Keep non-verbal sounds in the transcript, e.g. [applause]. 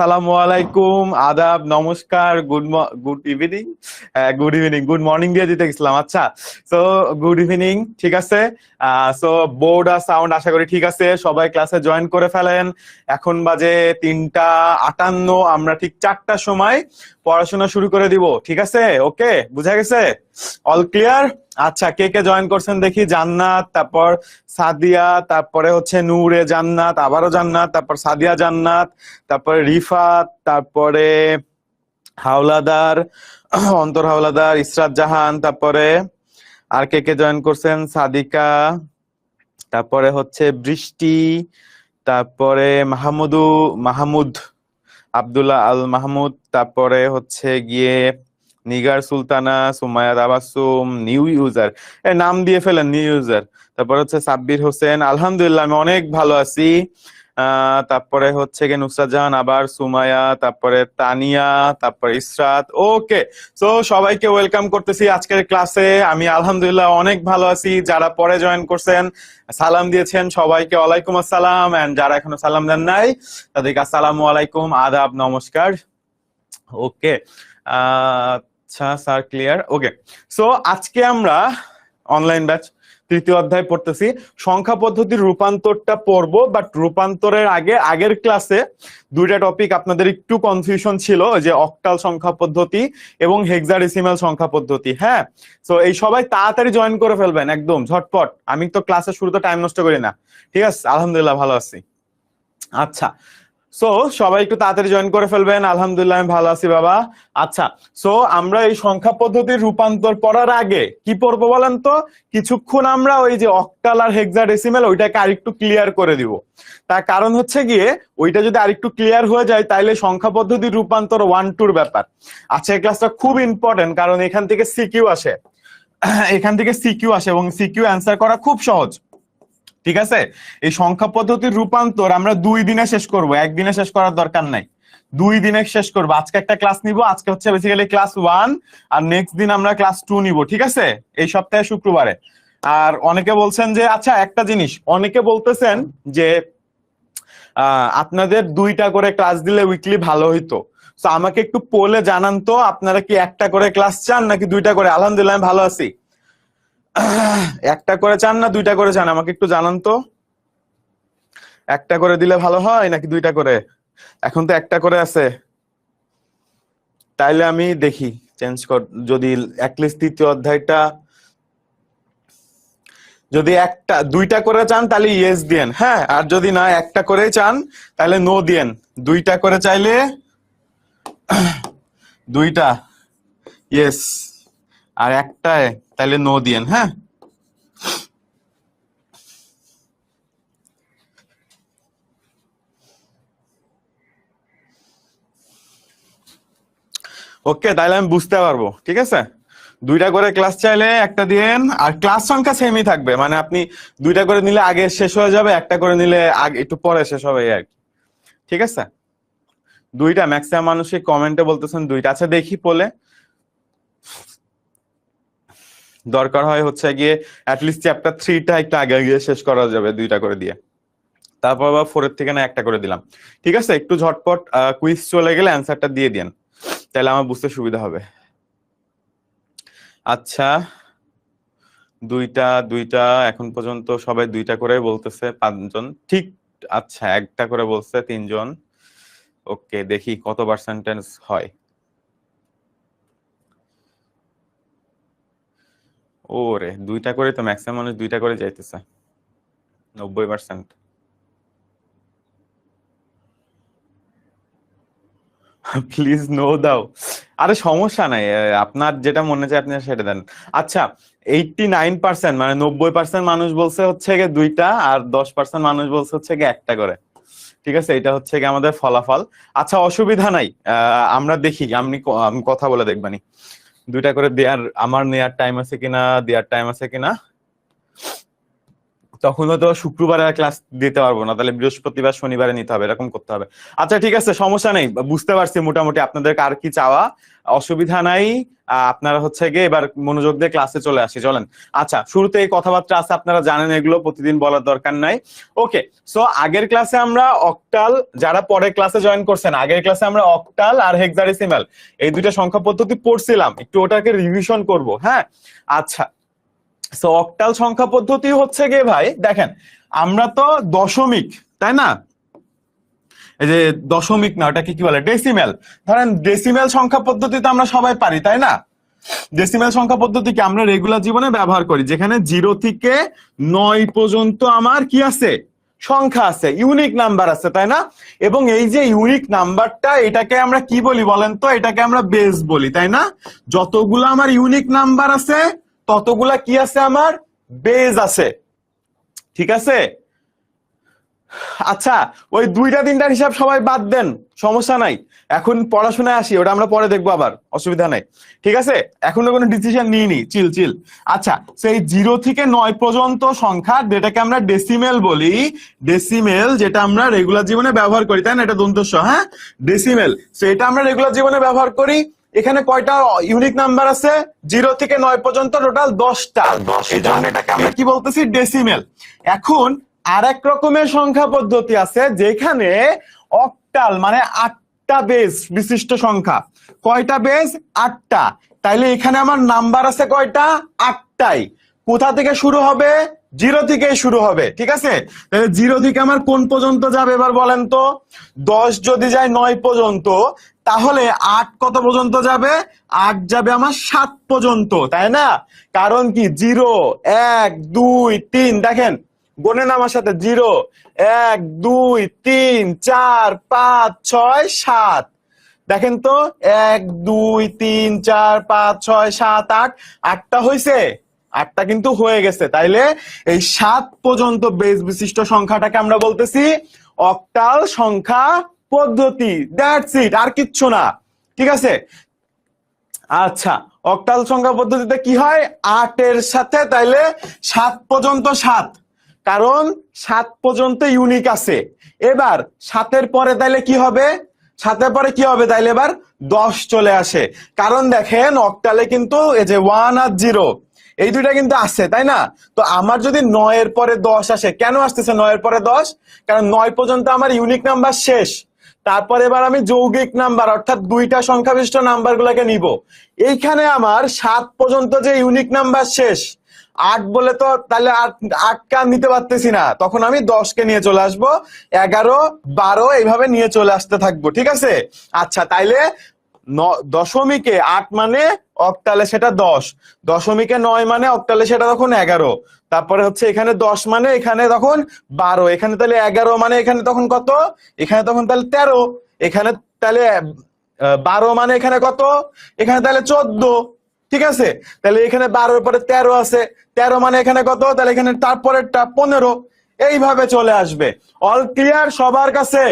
আসসালামু আলাইকুম, আদাব, নমস্কার good good evening good evening good morning দিয়ে দিতে গেছিলাম আচ্ছা সো গুড ইভিনিং ঠিক আছে? সো বোর্ড আর সাউন্ড আশা করি ঠিক আছে, সবাই ক্লাসে জয়েন করে ফেলেন। এখন বাজে তিনটা আটান্ন, আমরা ঠিক চারটার সময় পড়াশোনা শুরু করে দিব, ঠিক আছে? ওকে বুঝা গেছে? অল ক্লিয়ার আচ্ছা কে কে জয়েন করছেন দেখি? জান্নাত, তারপর সাদিয়া, তারপরে হচ্ছে নূরে জান্নাত, আবারও জান্নাত, তারপর সাদিয়া জান্নাত, তারপরে রিফাত, তারপরে হাওলাদার, [clears throat] অন্তর হাওলাদার, ইসরাত জাহান, তারপরে আর কে কে জয়েন করছেন? সাদিকা, তারপরে হচ্ছে বৃষ্টি, তারপরে মাহমুদু, মাহমুদ, আব্দুল্লাহ আল মাহমুদ তারপরে হচ্ছে গিয়ে নিগার সুলতানা সুমায়া তাবাসুম নিউ ইউজার। এ নাম দিয়ে ফেলেন নিউ ইউজার। তারপর হচ্ছে সাব্বির হোসেন আলহামদুলিল্লাহ আমি অনেক ভালো আছি। আহ, তারপরে হচ্ছে কি নুসরাত জাহান আবার সুমায়া তারপরে তানিয়া তারপরে ইসরাত। ওকে সো সবাইকে ওয়েলকাম করতেছি আজকের ক্লাসে। আমি আলহামদুলিল্লাহ অনেক ভালো আছি। যারা পরে জয়েন করছেন সালাম দিয়েছেন সবাইকে। ওয়ালাইকুম আসসালাম। এন্ড যারা এখনও সালাম দেন নাই তাদেরকে আসসালামু আলাইকুম। আদাব নমস্কার। ওকে আচ্ছা স্যার ক্লিয়ার ওকে সো আজকে আমরা অনলাইন ব্যাচ তৃতীয় অধ্যায় পড়তেছি। সংখ্যা পদ্ধতির রূপান্তরটা পড়ব বাট রূপান্তরের আগে, আগের ক্লাসে দুইটা টপিক আপনাদের একটু কনফিউশন ছিল যে অক্টাল সংখ্যা পদ্ধতি এবং হেক্সাডেসিমাল সংখ্যা পদ্ধতি হ্যাঁ? সো এই সবাই তাড়াতাড়ি জয়েন করে ফেলবেন, একদম, ঝটপট। আমি তো ক্লাসের শুরুতে টাইম নষ্ট করি না। ঠিক আছে, আলহামদুলিল্লাহ, ভালো আছি। আচ্ছা সো সবাই একটু তাড়াতাড়ি জয়েন করে ফেলবেন। আলহামদুলিল্লাহ, আমি ভালো আছি বাবা। আচ্ছা সো আমরা এই সংখ্যা পদ্ধতির রূপান্তর পড়ার আগে কি পড়ব বলেন তো? কিছুক্ষণ আমরা ওই যে অক্টাল আর হেক্সাডেসিমাল ওইটাকে আরেকটু ক্লিয়ার করে দিব। তার কারণ হচ্ছে গিয়ে, ওইটা যদি আরেকটু ক্লিয়ার হয়ে যায়, তাইলে সংখ্যা পদ্ধতির রূপান্তর ওয়ান টুর ব্যাপার। আচ্ছা এই ক্লাসটা খুব ইম্পর্টেন্ট কারণ এখান থেকে সিকিউ আসে। [clears throat] এখান থেকে সিকিউ আসে এবং সিকিউ অ্যান্সার করা খুব সহজ। ঠিক আছে? এই সংখ্যা পদ্ধতির রূপান্তর আমরা দুই দিনে শেষ করব। একদিনে শেষ করার দরকার নাই। দুই দিনে শেষ করব। আজকে একটা ক্লাস নিব। আজকে হচ্ছে বেসিক্যালি ক্লাস ওয়ান আর নেক্সট দিন আমরা ক্লাস টু নিব। ঠিক আছে? এই সপ্তাহে শুক্রবারে। আর অনেকে বলছেন যে আচ্ছা একটা জিনিস। অনেকে বলতেছেন যে আপনাদের দুইটা করে ক্লাস দিলে উইকলি ভালো হইতো। তো আমাকে একটু পোলে জানান তো, আপনারা কি একটা করে ক্লাস চান নাকি দুইটা করে? আলহামদুলিল্লাহ, আমি ভালো আছি। একটা করে চান না, দুইটা করে চান? আমাকে একটু জানান তো। একটা করে দিলে ভালো হয় নাকি দুইটা করে? এখন তো একটা করে আছে। তাইলে আমি দেখি চেঞ্জ কর, যদি অ্যাটলিস্ট তৃতীয় অধ্যায়টা, যদি একটা, দুইটা করে চান তাহলে ইয়েস দিয়েন হ্যাঁ? আর যদি না, একটা করে চান তাহলে নো দিয়েন। দুইটা করে চাইলে, দুইটা ইয়েস আর একটায় তাহলে নো দিয়েন হ্যাঁ? ওকে তাহলে আমি বুঝতে পারব, ঠিক আছে? দুইটা করে ক্লাস চাইলে একটা দিয়েন, আর ক্লাস সংখ্যা সেমই থাকবে মানে আপনি দুইটা করে নিলে আগে শেষ হয়ে যাবে, একটা করে নিলে আগে, একটু পরে শেষ হবে আর কি। ঠিক আছে? দুইটা ম্যাক্সিমাম মানুষই কমেন্টে বলতেছেন, দুইটা। আচ্ছা দেখি বলে দরকার হয় হচ্ছে গিয়ে অ্যাটলিস্ট চ্যাপ্টার থ্রিটা একটু আগে গিয়ে শেষ করা যাবে দুইটা করে দিয়ে। তারপর আবার ফোরের থেকে না একটা করে দিলাম। ঠিক আছে? একটু ঝটপট কুইজ চলে গেলে অ্যান্সারটা দিয়ে দিন তাহলে আমার বুঝতে সুবিধা হবে। আচ্ছা দুইটা দুইটা, এখন পর্যন্ত সবাই দুইটা করে বলতেছে, পাঁচজন। ঠিক আচ্ছা একটা করে বলছে তিনজন। ওকে দেখি কত পার্সেন্টেজ হয়। ওরে, দুইটা করে তো ম্যাক্সিমাম মানুষ দুইটা করে যাইতেছে। নব্বই পার্সেন্ট প্লিজ নো দাও আরে, সমস্যা নাই। আপনার যেটা মনে চায় আপনি সেটা দেন। আচ্ছা এইটটি নাইন পার্সেন্ট মানে নব্বই পার্সেন্ট মানুষ বলছে হচ্ছে গিয়ে দুইটা, আর দশ পার্সেন্ট মানুষ বলছে হচ্ছে গিয়ে একটা করে। ঠিক আছে? এটা হচ্ছে গিয়ে আমাদের ফলাফল। আচ্ছা অসুবিধা নাই। আমরা দেখি আমি কথা বলে দেখবানি। দুইটা করে দেয়ার আমার নেয়ার টাইম আছে কিনা দেয়ার টাইম আছে কিনা তখন হয়তো শুক্রবারে ক্লাস দিতে পারব না, তাহলে বৃহস্পতিবার, শনিবারে নিতে হবে, এরকম করতে হবে। আচ্ছা ঠিক আছে, সমস্যা নেই, বুঝতে পারছি মোটামুটি আপনাদের কার কি চাওয়া। অসুবিধা নাই আপনারা হচ্ছে গিয়ে এবার মনোযোগ দিয়ে ক্লাসে চলে আসি, চলেন। আচ্ছা শুরুতে এই কথাবার্তা আছে, আপনারা জানেন এগুলো, প্রতিদিন বলার দরকার নাই। ওকে সো আগের ক্লাসে আমরা অক্টাল যারা পরের ক্লাসে জয়েন করছেন, আগের ক্লাসে আমরা অক্টাল আর হেক্সাডেসিমাল এই দুইটা সংখ্যা পদ্ধতি পড়ছিলাম, একটু ওটাকে রিভিশন করব হ্যাঁ? আচ্ছা সো অক্টাল সংখ্যা পদ্ধতি হচ্ছে গিয়ে ভাই, দেখেন, আমরা তো দশমিক, তাই না? এই যে দশমিক না, ওটাকে কি বলে? ডেসিমেল ধরেন ডেসিমেল সংখ্যা পদ্ধতি তো আমরা সবাই পারি, তাই না? ডেসিমেল সংখ্যা পদ্ধতিকে আমরা রেগুলার জীবনে ব্যবহার করি, যেখানে জিরো থেকে নয় পর্যন্ত আমার কি আছে? সংখ্যা আছে ইউনিক নাম্বার আছে, তাই না? এবং এই যে ইউনিক নাম্বারটা এটাকে আমরা কি বলি বলেন তো? এটাকে আমরা বেস বলি, তাই না? যতগুলো আমার ইউনিক নাম্বার আছে ততগুলা কি আছে আমার? বেজ আছে। ঠিক আছে? আচ্ছা ওই দুইটা তিনটার হিসাব সবাই বাদ দেন, সমস্যা নাই। এখন পড়াশোনায় আসি, ওটা আমরা পরে দেখব আবার, অসুবিধা নাই। ঠিক আছে? এখনও কোনো ডিসিশন নিইনি চিল চিল আচ্ছা সেই জিরো থেকে নয় পর্যন্ত সংখ্যা, যেটাকে আমরা ডেসিমেল বলি ডেসিমেল যেটা আমরা রেগুলার জীবনে ব্যবহার করি, তাই না? এটা দন্তস্ব হ্যাঁ? ডেসিমেল সেটা আমরা রেগুলার জীবনে ব্যবহার করি এখানে কয়টা ইউনিক নাম্বার আছে? জিরো থেকে নয় পর্যন্ত টোটাল দশটা। এটাকে আমরা কি বলতেছি? ডেসিমেল এখন আর এক রকমের সংখ্যা পদ্ধতি আছে যেখানে অক্টাল মানে আটটা বেস বিশিষ্ট সংখ্যা। কয়টা বেস আটটা। তাইলে এখানে আমার নাম্বার আছে কয়টা? আটটাই। কোথা থেকে শুরু হবে? জিরো থেকে শুরু হবে ঠিক আছে? তাহলে জিরো থেকে আমার কোন পর্যন্ত যাবে এবার বলেন তো? দশ যদি যায় নয় পর্যন্ত তাহলে আট কত পর্যন্ত যাবে? আট যাবে আমার সাত পর্যন্ত, তাই না? কারণ কি? জিরো, এক, দুই, তিন, দেখেন গণেন আমার সাথে, জিরো, এক, দুই, তিন, চার, পাঁচ, ছয়, সাত। দেখেন তো, এক, দুই, তিন, চার, পাঁচ, ছয়, সাত, আট। আটটা হয়েছে আটটা কিন্তু হয়ে গেছে। তাইলে এই সাত পর্যন্ত বেশ বিশিষ্ট সংখ্যাটাকে আমরা বলতেছি অক্টাল সংখ্যা পদ্ধতি দ্যাটস ইট আর কিচ্ছু না। ঠিক আছে? আচ্ছা অক্টাল সংখ্যা পদ্ধতিতে কি হয়? আটের সাথে তাইলে সাত পর্যন্ত সাত, কারণ সাত পর্যন্ত ইউনিক আছে। এবার সাতের পরে তাইলে কি হবে? সাতের পরে কি হবে? তাইলে এবার দশ চলে আসে। কারণ দেখেন, অক্টালে কিন্তু এই যে ওয়ান আর জিরো এই দুইটা কিন্তু আসছে তাই না? তো আমার যদি নয়ের পরে দশ আসে, কেন আসতেছে নয়ের পরে দশ? কারণ নয় পর্যন্ত আমার ইউনিক নাম্বার শেষ। তারপর এবার আমি যৌগিক নাম্বার, অর্থাৎ দুইটা সংখ্যা বিশিষ্ট নাম্বার গুলাকে নিব। এইখানে আমার সাত পর্যন্ত যে ইউনিক নাম্বার শেষ, আট বলে তো তাহলে আট, আটকে নিতে পারতেছি না। তখন আমি দশকে নিয়ে চলে আসব, এগারো, বারো, এইভাবে নিয়ে চলে আসতে থাকব, ঠিক আছে? আচ্ছা তাইলে দশমিকে আট মানে অক্টালে সেটা দশ। দশমিকে নয় মানে অক্টালে সেটা তখন এগারো। তারপরে হচ্ছে এখানে দশ মানে এখানে তখন বারো। এখানে তাহলে এগারো মানে এখানে তখন কত? এখানে তখন তাহলে তেরো। এখানে তাহলে বারো মানে এখানে কত? এখানে তাহলে চোদ্দ। ঠিক আছে? তাহলে এখানে বারোর পরে তেরো আছে। তেরো মানে এখানে কত? তাহলে এখানে তারপরেরটা পনেরো। এইভাবে চলে আসবে। অল ক্লিয়ার সবার কাছে?